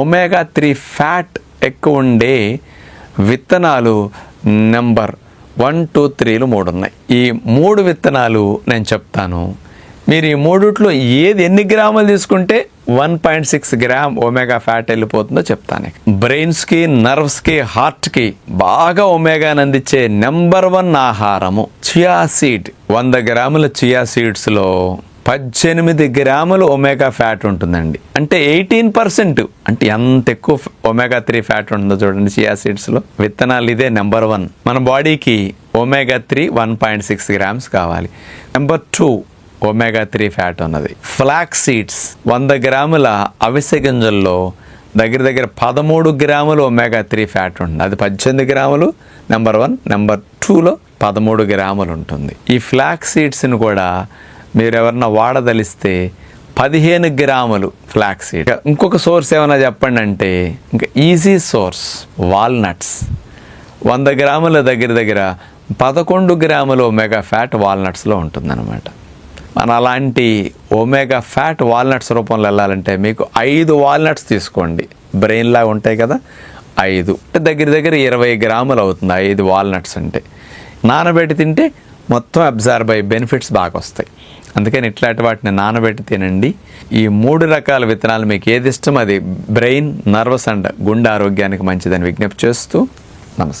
Omega three fat ఎక్కువ ఉండే విత్తనాలు నెంబర్ వన్ టూ త్రీలు మూడు ఉన్నాయి ఈ మూడు విత్తనాలు నేను చెప్తాను. మీరు ఈ మూడిట్లో ఏది ఎన్ని గ్రాములు తీసుకుంటే one point six gram omega fat వెళ్ళిపోతుందో చెప్తాను బ్రెయిన్స్కి నర్వ్స్కి హార్ట్కి బాగా ఒమేగాని అందించే నెంబర్ వన్ ఆహారము. Chia seed. వంద గ్రాముల చియా సీడ్స్లో పద్దెనిమిది గ్రాములు ఒమేగా ఫ్యాట్ ఉంటుందండి. అంటే ఎయిటీన్ పర్సెంట్. అంటే ఎంత ఎక్కువ ఒమేగా త్రీ ఫ్యాట్ ఉంటుందో చూడండి చియా సీడ్స్లో. విత్తనాలు ఇదే నెంబర్ వన్. మన బాడీకి omega three one point six grams కావాలి. Number two omega three fat ఉన్నది. ఫ్లాక్ సీడ్స్ వంద గ్రాముల అవిసె గింజల్లో దగ్గర దగ్గర పదమూడు గ్రాములు ఒమేగా త్రీ ఫ్యాట్ ఉంటుంది. అది పద్దెనిమిది గ్రాములు నెంబర్ వన్. నెంబర్ టూలో పదమూడు గ్రాములు ఉంటుంది. ఈ ఫ్లాక్ సీడ్స్ని కూడా మీరు ఎవరన్నా వాడదలిస్తే పదిహేను గ్రాములు ఫ్లాక్ సీడ్ ఇంకొక సోర్స్ ఏమైనా చెప్పండి అంటే ఇంకా ఈజీ సోర్స్ వాల్నట్స్ వంద గ్రాముల దగ్గర దగ్గర పదకొండు గ్రాముల ఒమేగా ఫ్యాట్ వాల్నట్స్లో ఉంటుందన్నమాట. మన అలాంటి ఒమేగా ఫ్యాట్ వాల్నట్స్ రూపంలో వెళ్ళాలంటే మీకు ఐదు వాల్నట్స్ తీసుకోండి. బ్రెయిన్లా ఉంటాయి కదా ఐదు. దగ్గర దగ్గర ఇరవై గ్రాములు అవుతుంది ఐదు వాల్నట్స్ అంటే. నానబెట్టి తింటే మొత్తం అబ్జర్వ్ అయ్యి బెనిఫిట్స్ బాగా వస్తాయి. అందుకని ఇట్లాంటి వాటిని నానబెట్టి తినండి. ఈ మూడు రకాల విత్తనాలు మీకు ఏది ఇష్టం అది బ్రెయిన్ నర్వస్ అండ్ గుండె ఆరోగ్యానికి మంచిదని విజ్ఞప్తి చేస్తూ నమస్కారం.